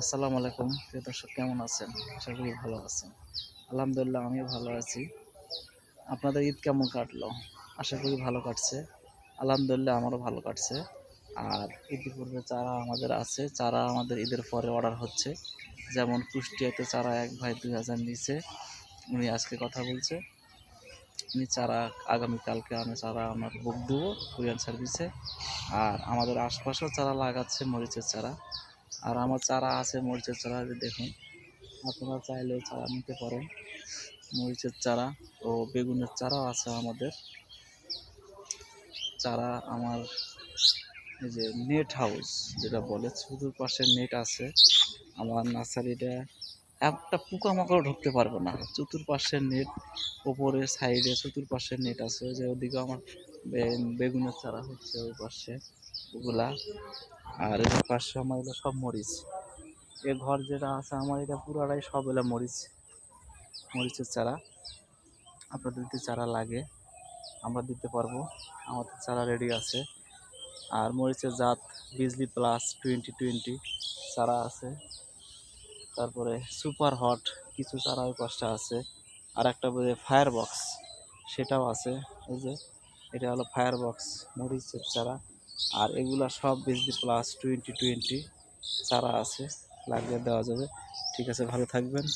আসসালামু আলাইকুম। প্রিয় দর্শক, কেমন আছেন? আশা করি ভালো আছেন। আলহামদুলিল্লাহ, আমিও ভালো আছি। আপনাদের ঈদ কেমন কাটলো? আশা করি ভালো কাটছে। আলহামদুলিল্লাহ, আমারও ভালো কাটছে। আর ইতিপূর্বে চারা আমাদের আছে। চারা আমাদের ঈদের পরে অর্ডার হচ্ছে। যেমন কুষ্টিয়াতে চারা এক ভাই দুই হাজার নিচে উনি আজকে কথা বলছে। উনি চারা আগামীকালকে আমি চারা আমার বুক দেবো কুরিয়ার সার্ভিসে। আর আমাদের আশপাশেও চারা লাগাচ্ছে, মরিচের চারা। আর আমার চারা আছে, মরিচের চারা দেখুন। আপনারা চাইলেও চারা নিতে পারেন। মরিচের চারা ও বেগুনের চারাও আছে আমাদের। চারা আমার এই যে নেট হাউস যেটা বলে, চতুর্পাশে নেট আছে। আমার নার্সারিটা একটা পোকামাকড় ঢুকতে পারবে না। চতুর্পাশে নেট ওপরে সাইডে চতুর্পাশে নেট আছে যে ওদিকে আমার বেগুনের চারা হচ্ছে ওই পাশে, ওগুলা। আর এর পাশে আমার এগুলো সব মরিচ। এ ঘর যেটা আছে আমার এটা পুরাটাই সব এলা মরিচ, মরিচের চারা। আপনাদের যদি চারা লাগে, আমরা দিতে পারব। আমাদের চারা রেডি আছে। আর মরিচের জাত বিজলি প্লাস টোয়েন্টি টোয়েন্টি চারা আছে। তারপরে সুপার হট কিছু চারা ওই পাশটা আছে। আর একটা বোঝে ফায়ার বক্স সেটাও আছে। এই যে, এটা হলো ফায়ার বক্স মরিচের চারা। আর এগুলা সব বিজলি প্লাস টোয়েন্টি টোয়েন্টি চারা আছে, লাগিয়ে দেওয়া যাবে। ঠিক আছে, ভালো থাকবেন।